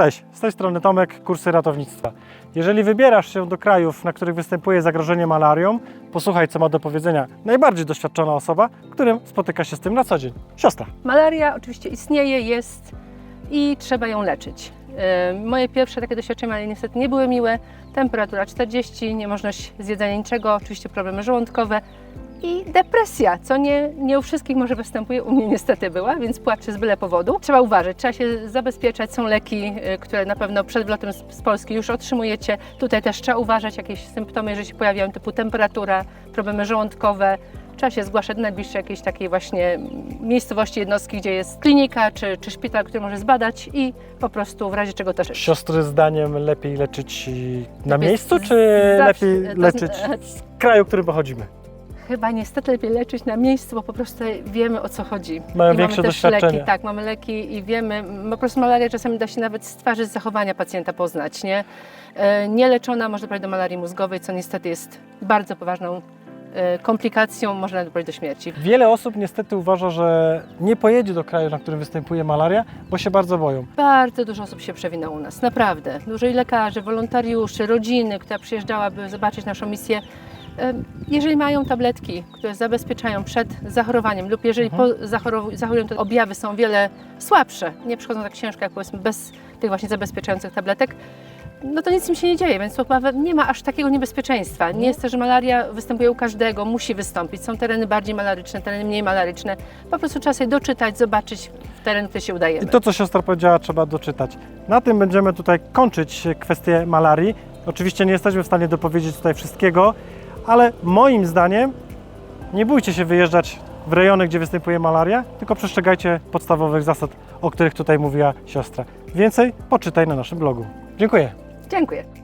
Cześć, z tej strony Tomek, kursy ratownictwa. Jeżeli wybierasz się do krajów, na których występuje zagrożenie malarią, posłuchaj, co ma do powiedzenia najbardziej doświadczona osoba, którym spotyka się z tym na co dzień. Siostra. Malaria oczywiście istnieje, jest i trzeba ją leczyć. E, Moje pierwsze takie doświadczenia, ale niestety nie były miłe. Temperatura 40, niemożność zjedzenia niczego, oczywiście problemy żołądkowe i depresja, co nie, nie u wszystkich może występuje, u mnie niestety była, więc płaczę z byle powodu. Trzeba uważać, trzeba się zabezpieczać, są leki, e, które na pewno przed wlotem z, z Polski już otrzymujecie. Tutaj też trzeba uważać, jakieś symptomy, jeżeli się pojawiają, typu temperatura, problemy żołądkowe, Trzeba się zgłaszać do najbliższej jakiejś takiej właśnie miejscowości, jednostki, gdzie jest klinika czy, czy szpital, który może zbadać i po prostu w razie czego też Siostry zdaniem lepiej leczyć na Lepiej miejscu, z- czy lepiej leczyć w kraju, w którym pochodzimy? Chyba niestety lepiej leczyć na miejscu, bo po prostu wiemy o co chodzi. Mają I większe mamy też doświadczenie. leki, tak, mamy leki i wiemy, po prostu malaria czasami da się nawet z twarzy, z zachowania pacjenta poznać, nie? E, Nieleczona może doprowadzić do malarii mózgowej, co niestety jest bardzo poważną e, komplikacją, może nawet doprowadzić do śmierci. Wiele osób niestety uważa, że nie pojedzie do kraju, na którym występuje malaria, bo się bardzo boją. Bardzo dużo osób się przewina u nas, naprawdę. Dużo i lekarzy, wolontariuszy, rodziny, która przyjeżdżała, by zobaczyć naszą misję. Jeżeli mają tabletki, które zabezpieczają przed zachorowaniem lub jeżeli Mhm. po zachorują, to objawy są wiele słabsze, nie przychodzą tak ciężko jak powiedzmy bez tych właśnie zabezpieczających tabletek, no to nic im się nie dzieje, więc chyba nie ma aż takiego niebezpieczeństwa. Nie jest to, że malaria występuje u każdego, musi wystąpić. Są tereny bardziej malaryczne, tereny mniej malaryczne. Po prostu trzeba sobie doczytać, zobaczyć w teren, który się udajemy. I to, co siostra powiedziała, trzeba doczytać. Na tym będziemy tutaj kończyć kwestię malarii. Oczywiście nie jesteśmy w stanie dopowiedzieć tutaj wszystkiego, ale moim zdaniem nie bójcie się wyjeżdżać w rejony, gdzie występuje malaria, tylko przestrzegajcie podstawowych zasad, o których tutaj mówiła siostra. Więcej poczytaj na naszym blogu. Dziękuję. Dziękuję.